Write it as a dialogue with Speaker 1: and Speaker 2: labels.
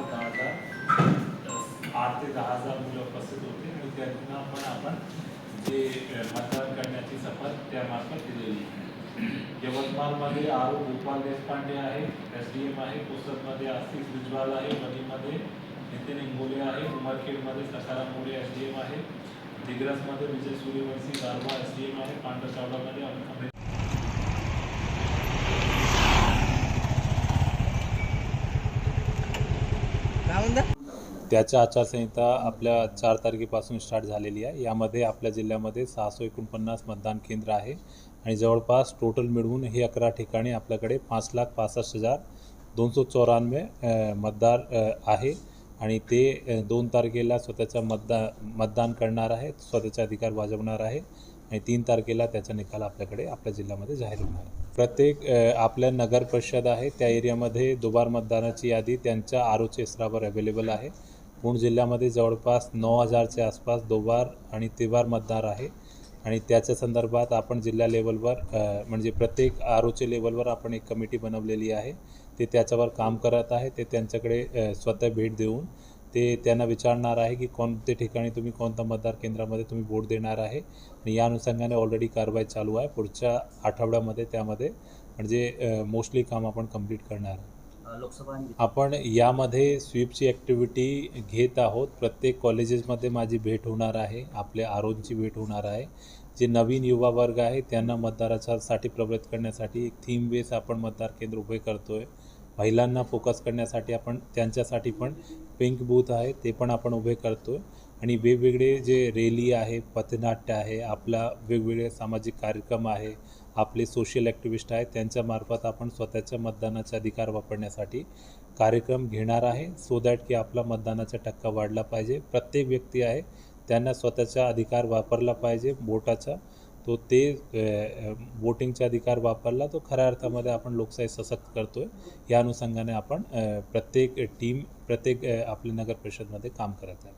Speaker 1: जवळपास दहा हजार आठ ते दहा हजार मुलं उपस्थित होते आणि त्यांना पण आपण जे मतदान करण्याची शपथ त्यामार्फत दिलेली आहे. यवतमाळमध्ये आरो गोपाल देशपांडे आहे एस डी एम आहे पुस्तकमध्ये आस्तिक बिजवाल आहे वणीमध्ये नितीन इंगोले आहे उमरखेडमध्ये Sakharam More S D M आहे दिग्रसमध्ये विजय सूर्यवंशी गारवा एस डी एम आहे पांढरचावडामध्ये
Speaker 2: त्याच्या आचारसंहिता आपल्या चार तारखेपासून स्टार्ट झालेली आहे. यामध्ये आपल्या जिल्ह्यामध्ये सहाशे एकोणपन्नास मतदान केंद्र आहे आणि जवळपास टोटल मिळवून हे अकरा ठिकाणी आपल्याकडे पाच लाख पासष्ट हजार दोनशे चौऱ्याण्णव मतदार आहे. आणि ते दोन तारखेला स्वतःचा मतदा मतदान करणार आहे स्वतःचा अधिकार बजावणार आहे. आणि तीन तारखेला त्याचा निकाल आपल्याकडे आपल्या जिल्ह्यामध्ये जाहीर होणार आहे. प्रत्येक आपल्या नगर परिषद आहे त्या एरियामध्ये दुबार मतदानाची यादी त्यांच्या आरोचे स्तरावर अवेलेबल आहे. पुण जिल्ह्यामध्ये जवळपास नऊ हजारच्या आसपास दोबार आणि तिबार मतदार आहे. आणि त्याच्या संदर्भात आपण जिल्हा लेवलवर म्हणजे प्रत्येक आरोचे लेवलवर आपण एक कमिटी बनवलेली आहे. ते त्याच्यावर काम करत आहे. ते त्यांच्याकडे स्वतः भेट देऊन ते त्यांना विचारणार आहे की कोणत्या ठिकाणी तुम्ही कोणत्या मतदार केंद्रामध्ये तुम्ही वोट देणार आहे. आणि या अनुषंगाने ऑलरेडी कारवाई चालू आहे. पुढच्या आठवड्यामध्ये त्यामध्ये म्हणजे मोस्टली काम आपण कंप्लीट करणार आहे
Speaker 3: लोकसभा
Speaker 2: आपण यामध्ये स्वीपची ॲक्टिव्हिटी घेत आहोत. प्रत्येक कॉलेजेसमध्ये माझी भेट होणार आहे. आपल्या आरोनची भेट होणार आहे. जे नवीन युवा वर्ग आहे त्यांना मतदारासाठी प्रवृत्त करण्यासाठी एक थीम बेस आपण मतदार केंद्र उभे करतो आहे महिलांना फोकस करण्यासाठी आपण त्यांच्यासाठी पण पिंक बूथ आहे ते पण आपण उभे करतो आहे आणि वेगवेगळे जे रेली आहे पथनाट्य आहे आपला वेगवेगळे सामाजिक कार्यक्रम आहे आपले सोशल ॲक्टिव्हिस्ट आहेत त्यांच्यामार्फत आपण स्वतःच्या मतदानाचा अधिकार वापरण्यासाठी कार्यक्रम घेणार आहे सो दॅट की आपला मतदानाचा टक्का वाढला पाहिजे. प्रत्येक व्यक्ती आहे त्यांना स्वतःचा अधिकार वापरला पाहिजे वोटाचा तो ते वोटिंगचा अधिकार वापरला तो खऱ्या अर्थामध्ये आपण लोकशाही सशक्त करतोय. या अनुषंगाने आपण प्रत्येक टीम प्रत्येक अ, आपल्या नगर परिषदमध्ये काम करत आहे.